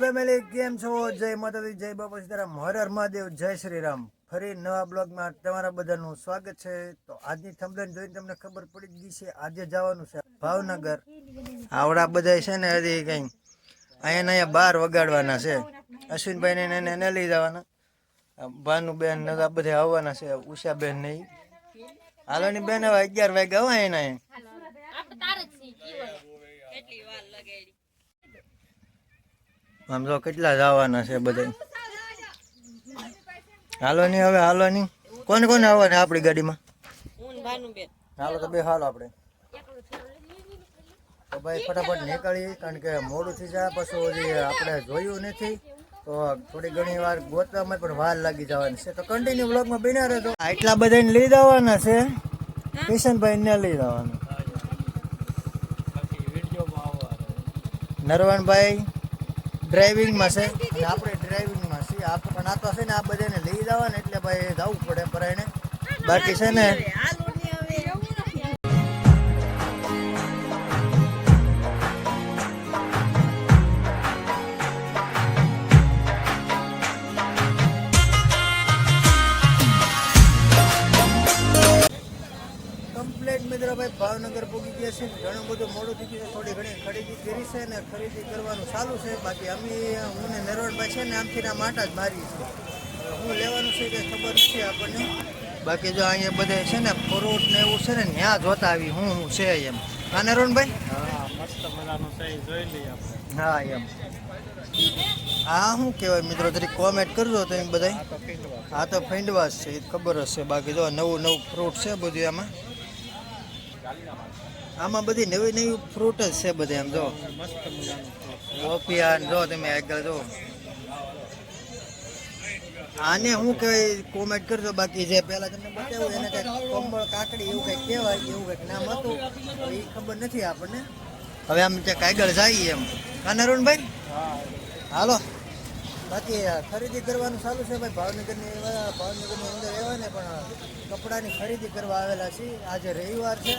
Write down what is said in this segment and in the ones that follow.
Family, કેમ છો? જય માતાજી, જય બાપા સીતારામ. હર મહાદેવ, જય શ્રી રામ ફરી નવા બ્લોગમાં તમારા બધાનું સ્વાગત છે. તો આજની થંબલેન જોઈને તમને ખબર પડી ગઈ છે, આજે જવાનું છે ભાવનગર. આવડા બધા છે ને હજી કંઈ અહીંયા અહીંયા બાર વગાડવાના છે. અશ્વિનભાઈને એને એને લઈ જવાના. ભાનુબેન ને આ બધા આવવાના છે, ઉષાબેન ને ઈ. હાલોની બેન, હવે અગિયાર વાગ્યા હોય એના. આમ તો કેટલા જવાના છે બધા. હાલો નહીં હવે હાલો નહીં કોને કોને આવવાને આપણી ગાડીમાં? હાલો તો બે હાલો આપણે. તો ભાઈ ફટાફટ નીકળી કારણ કે મોડું થઈ જાય પછી હજી આપણે જોયું નથી. તો થોડી ઘણી વાર ગોતવામાં પણ વાર લાગી જવાની છે. તો કન્ટિન્યુ બ્લોગમાં બિના રહેતો એટલા બધાને લઈ જવાના છે. કિશનભાઈ ને લઈ જવાના. નરવણભાઈ ડ્રાઇવિંગમાં છે. અને આપણે ડ્રાઇવિંગમાં છીએ. આપણે પણ આ તો છે ને, આ બધાને લઈ જવાને, એટલે ભાઈ જવું પડે પરાયણે બાકી છે ને ગયા ઘણું બધું મોડું થઈ ગયું છે થોડી ઘણી ખરીદી કરી છે ને ખરીદી કરવાનું ચાલુ છે. બાકી અમે હું ને નરવણભાઈ છે ને આમથી ના માટા જ મારી છે હું લેવાનું છે કે ખબર નથી આપણને. બાકી જો અહીંયા બધે છે ને ફ્રૂટ ને એવું છે ને ત્યાં જોતા આવી હું હું છે એમ. હા નરવણભાઈ હા એમ. હા શું કહેવાય મિત્રો તરીકે કોમેન્ટ કરજો તમે બધા હા તો ફેંડવાસ છે એ ખબર છે. બાકી જો નવું નવું ફ્રૂટ છે બધું આમાં. આમાં બધી નવી નવી ફ્રૂટ જ છે બધી આમ જો. કોફિયા જો તમે આગળ જો. આને હું કહેવાય કોમેન્ટ કરજો બાકી જે પહેલાં તમને બતાવ્યું એને કંઈક કમળ કાકડી એવું કંઈક કહેવાય એવું કંઈક નામ હતું એ ખબર નથી આપણને. હવે આમ ક્યાંક આગળ જઈએ એમ. હા નરુણભાઈ હાલો. બાકી ખરીદી કરવાનું ચાલુ છે ભાઈ. ભાવનગરની ભાવનગરની અંદર એવા ને, પણ કપડાની ખરીદી કરવા આવેલા છીએ. આજે રવિવાર છે,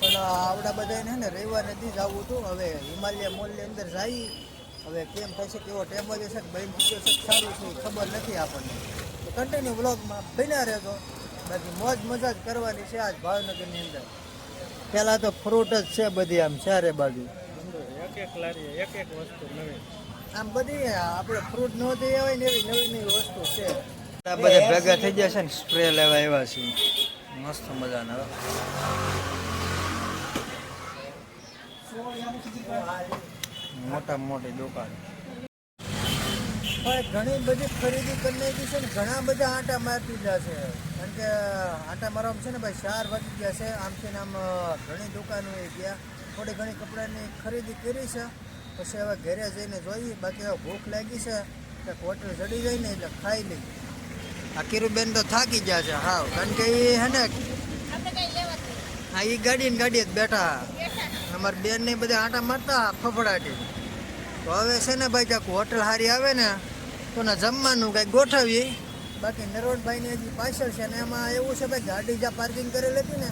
પણ આવડા બધાને ને, રવિવાર નથી જ આવવું હતું. હવે હિમાલય મોલની અંદર જઈ હવે કેમ થશે, કેવો ટેબલ હશે કે બહેન છે સારું છે ખબર નથી આપણને. તો કન્ટિન્યુ બ્લોગમાં બન્યા રહેતો બાકી મોજ મજા જ કરવાની છે આજ ભાવનગરની અંદર. પહેલાં તો ફ્રૂટ જ છે બધી આમ, ચારે બાજુ. આમ બધી આપણે ફ્રૂટ નો થઈ હોય ને એવી નવી નવી વસ્તુ છે. આ બધા ભેગા થઈ ગયા છે ને સ્પ્રે લેવા આવ્યા છે. મસ્ત મજાના. મોટા મોટી દુકાન. ભાઈ ઘણી બધી ખરીદી કરી નાખી છે ને ઘણા બધા આંટા મારતી ગયા છે. કારણ કે આંટા મારવામાં છે ને ભાઈ ચાર વાગી ગયા છે. આમથી આમ ઘણી દુકાનો ગયા. થોડી ઘણી કપડાની ખરીદી કરી છે. પછી હવે ઘરે જઈને જોઈએ. બાકી હવે ભૂખ લાગી છે એટલે હોટલ ચડી જાય ને એટલે ખાઈ લઈ આ કિરુબેન તો થાકી ગયા છે. હા કારણ કે એ હે ને હા એ ગાડી ને ગાડી જ બેઠા. અમારે બેન ને બધા આંટા મારતા ફફડાટી. તો હવે છે ને ભાઈ ક્યાંક હોટલ સારી આવે ને તો ને જમવાનું કાંઈક ગોઠવીએ. બાકી નરોડભાઈની હજી પાછળ છે ને એમાં એવું છે ભાઈ ગાડી જ્યાં પાર્કિંગ કરેલી હતી ને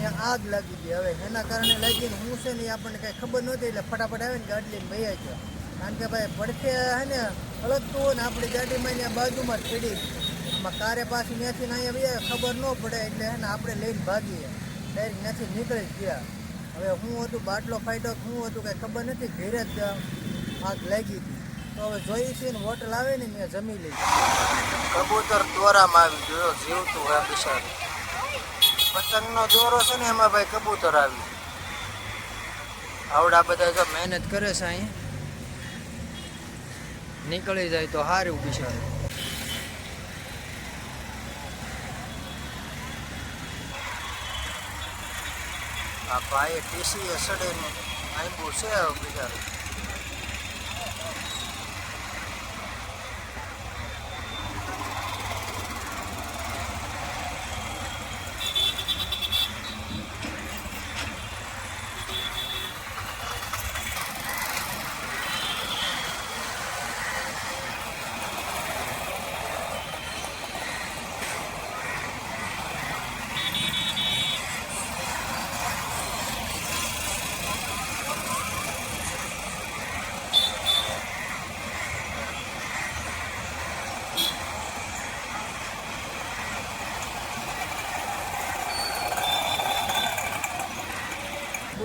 ત્યાં આગ લાગી ગઈ હવે એના કારણે લાગીને હું છે ને આપણને કાંઈ ખબર નહોતી એટલે ફટાફટ આવે ને ગાડી લઈને ભાઈ ગયો કારણ કે ભાઈ પડખે હે ને અલગતું હોય ને આપણી ગાડીમાં ત્યાં બાજુમાં જ આમાં કારે પાછી ત્યાંથી અહીંયા ભાઈ ખબર ન પડે એટલે હે ને આપણે લઈને ભાગીએ. ડાયરેક્ટ ત્યાંથી નીકળી જ ગયા. હવે હું હતું બાટલો ફાટ્યો હું હતું કાંઈ ખબર નથી ઘેરે જ આગ લાગી હતી. તો હવે જોઈ છે ને હોટલ આવે ને મેં જમી લઈ કબૂતર દોરામાં આવી ગયો જીવતું હોય બિચાર. પતંગનો દોરો છે ને એમાં ભાઈ કબૂતર આવી આવડા બધા જો મહેનત કરે છે અહીંયા નીકળી જાય તો સારું બિચારું. આ ભાઈ ટીસી અસડે આંબુ છે બિચારું.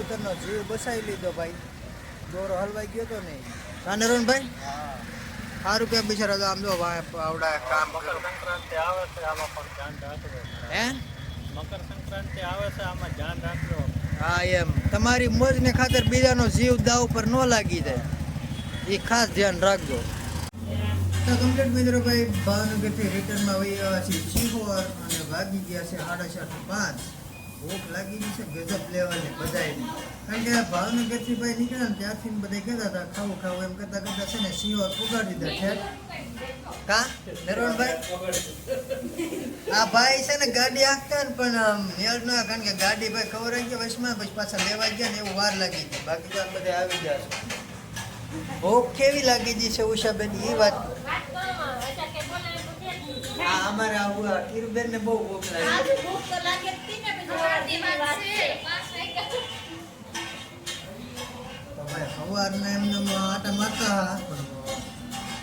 કબૂતરનો જીવ બસાવી લીધો ભાઈ. દોરો હલવાઈ ગયો તો નહીં. હા ભાઈ સારું કે બિચારા તો આમ જો આવડા કામ કરો. સંક્રાંતિ આવે છે આમાં પણ ધ્યાન રાખજો. હે? મકર સંક્રાંતિ આવે છે આમાં ધ્યાન રાખજો. હા એમ. તમારી મોજને ખાતર બીજાનો જીવ દાવ પર ન લાગી જાય. એ ખાસ ધ્યાન રાખજો. તો કમ્પ્લીટ મિત્રો ભાઈ ભાવનગરથી રિટર્નમાં વહી આવ્યા છે ચીહોર અને વાગી ગયા છે સાડા ચાર પાંચ. ભૂખ લાગી ગઈ છે, ગજબ લેવાની, બધાયની. કારણ કે ભાવનગરથી ભાઈ નીકળ્યા ને ત્યાંથી બધા કહેતા હતા, ખાવું ખાવું એમ કરતા કરતા છે ને સિંહો પુગાડી દીધા છે કા? નરવણભાઈ આ ભાઈ છે ને ગાડી હાંકતા ને પણ આમ મેળ ના કારણ કે ગાડી ભાઈ આવી ગઈ વચમાં પછી પાછા લેવા ગયા ને એવું વાર લાગી ગઈ. બાકી તો બધા આવી ગયા ભૂખ કેવી લાગી ગઈ છે, ઉષાબેન એ વાત અમારે આ કિરુબેન ને બહુ ભૂખ લાગી. તો ભાઈ સવારના એમને આટા મારતા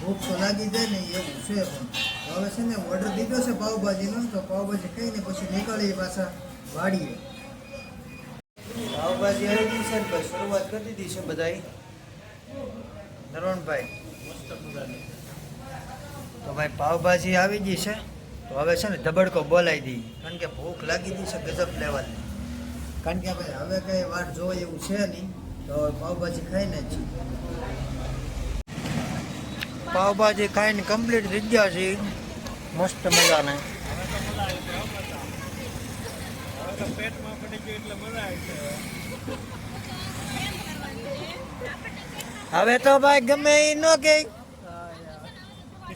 ભૂખ તો લાગી જાય ને એવું છે પણ. હવે છે ને ઓર્ડર દીધો છે પાવભાજીનો તો પાવભાજી ખાઈને પછી નીકળીએ પાછા વાડીએ. પાવભાજી આવી ગઈ છે ભાઈ શરૂઆત કરી દીધી છે બધાએ. નરવણભાઈ તો ભાઈ પાવભાજી આવી ગઈ છે. તો હવે છે ને ધબડકો બોલાવી દઈએ. કારણ કે ભૂખ લાગી ગઈ છે ગજબ લેવાની. કારણ કે ભાઈ હવે કઈ વાત જોવે એવું છે નહીં, તો પાવભાજી ખાઈને જ પાવભાજી ખાઈને કમ્પ્લીટ થઈ ગયા છે. મસ્ત મજાને. પેટમાં હવે તો ભાઈ ગમે એ ન કે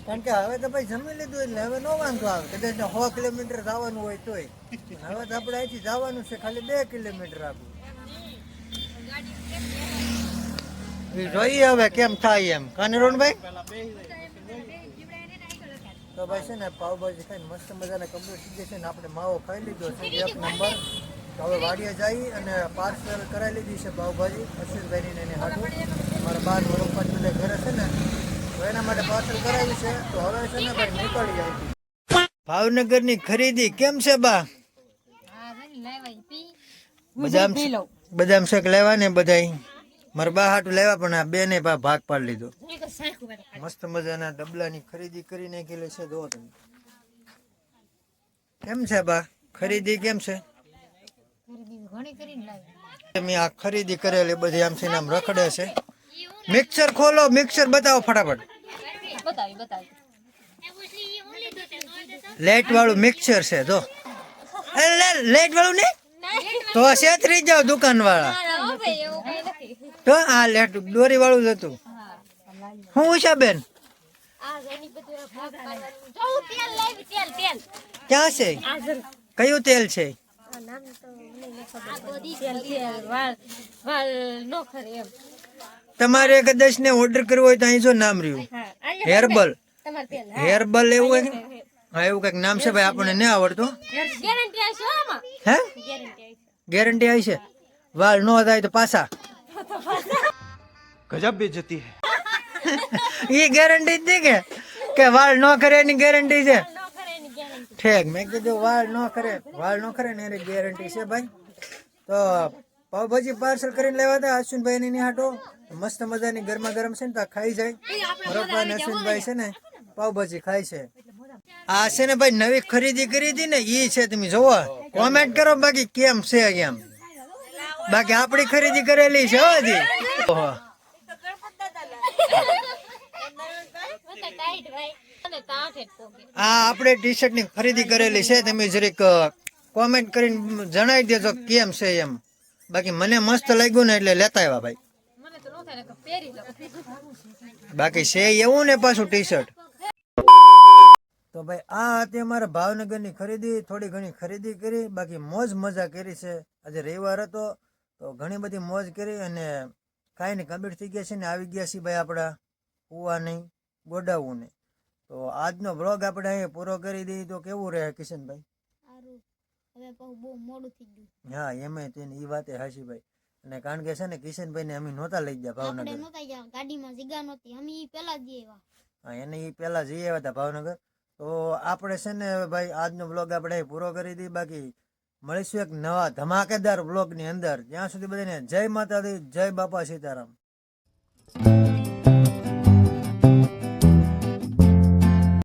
કારણ કે હવે તો ભાઈ જમી લીધું એટલે હવે નો વાંધો આવે. કદાચ સો કિલોમીટર જવાનું હોય તોય. હવે તો આપણે અહીંથી જવાનું છે, ખાલી બે કિલોમીટર આપણું જોઈએ હવે કેમ થાય એમ. કાને રોણભાઈ તો ભાઈ છે ને, પાવભાજી ખાઈને મસ્ત મજાના કમ્પ્લીટ થઈ જશે ને, આપણે માવો ખાઈ લીધો છે, એક નંબર. તો હવે વાડીએ જઈ અને પાર્સલ કરાવી લીધી છે પાવભાજી. અશ્વિનભાઈની એને હાટું. મારા બાર વરોપ બધા ઘરે છે ને તો એના માટે પાર્સલ કરાવી છે. તો હવે છે ને ભાઈ નીકળી જાય. ભાવનગરની ખરીદી કેમ છે બા? બદામ બદામ શેક લેવા ને બધાય? મારે બા હાટું લેવા પણ આ બેને બા ભાગ પાડી લીધો. મસ્ત મજાના ડબલાની ખરીદી કરી નાખેલી છે જો તમે. કેમ છે બા? ખરીદી કેમ છે? તમે આ ખરીદી કરેલી બધી આમ છે આમ રખડે છે. મિક્સર ખોલો મિક્સર બતાવો ફટાફટ. લેટ વાળું મિક્સર છે જો. લેટ વાળું નહીં? તો છેતરી જાવ દુકાન વાળા તો આ લેટ દોરી વાળું જ હતું. હું ઉષા બેન? ક્યાં છે? કયું તેલ છે? નામ તો ખબર. તમારે કદાચ ને ઓર્ડર કરવો હોય તો અહીં જો નામ રહ્યું. હેરબલ હેરબલ એવું હોય હા એવું કંઈક નામ છે ભાઈ આપણને નહીં આવડતું. હો આમાં. હે? ગેરંટી આવી છે. વાળ ન થાય તો પાછા. ગજબ બેજતી હે. એ ગેરંટી જ કે? કે વાળ ન કરે એની ગેરંટી છે? ઠેક મેં કીધું વાળ ન કરે. વાળ ન કરે ને એની ગેરંટી છે ભાઈ. તો પાવભાજી પાર્સલ કરીને લેવા હતા અશ્વિનભાઈ ની હાટો મસ્ત મજાની ગરમા ગરમ છે ને તો ખાઈ જાય. બરોબર અશ્વિનભાઈ છે ને પાવભાજી ખાય છે. આ છે ને ભાઈ નવી ખરીદી કરી હતી ને ઈ છે તમે જોવો. કોમેન્ટ કરો બાકી કેમ છે એમ. બાકી આપણી ખરીદી કરેલી છે હજી. આ આપણે ટી શર્ટની ખરીદી કરેલી છે તમે જરીક કોમેન્ટ કરીને જણાવી દેજો કેમ છે એમ. બાકી મને મસ્ત લાગ્યું ને એટલે લેતા આવ્યા ભાઈ. બાકી છે એવું ને પાછું ટી શર્ટ તો ભાઈ આ હતી અમારા ભાવનગરની ખરીદી થોડી ઘણી ખરીદી કરી બાકી મોજ મજા કરી છે. આજે રવિવાર હતો તો ઘણી બધી મોજ કરી અને ખાઈને કમ્પ્લીટ થઈ ગયા છે ને આવી ગયા છીએ ભાઈ આપણા. કુવા નહીં ગોડાવું નહીં તો આજનો બ્લોગ આપણે અહીંયા પૂરો કરી દઈએ. તો કેવું રહે કિશનભાઈ? હવે બહુ મોડું થઈ ગયું. હા એમાં તેની એ વાતે હાશી ભાઈ. અને કારણ કે છે ને કિશનભાઈ ને અમે નહોતા લઈ ગયા આપણે ભાવનગર નહોતા ગયા ગાડીમાં જગ્યા નહોતી. અમે ઈ પહેલા જઈ આવ્યા. હા એને એ પહેલા જઈ આવ્યા હતા ભાવનગર. તો આપણે છે ને ભાઈ આજનો બ્લોગ આપણે પૂરો કરી દઈએ. બાકી મળીશું એક નવા ધમાકેદાર બ્લોગની અંદર. ત્યાં સુધી બધાને જય માતાજી જય બાપા સીતારામ.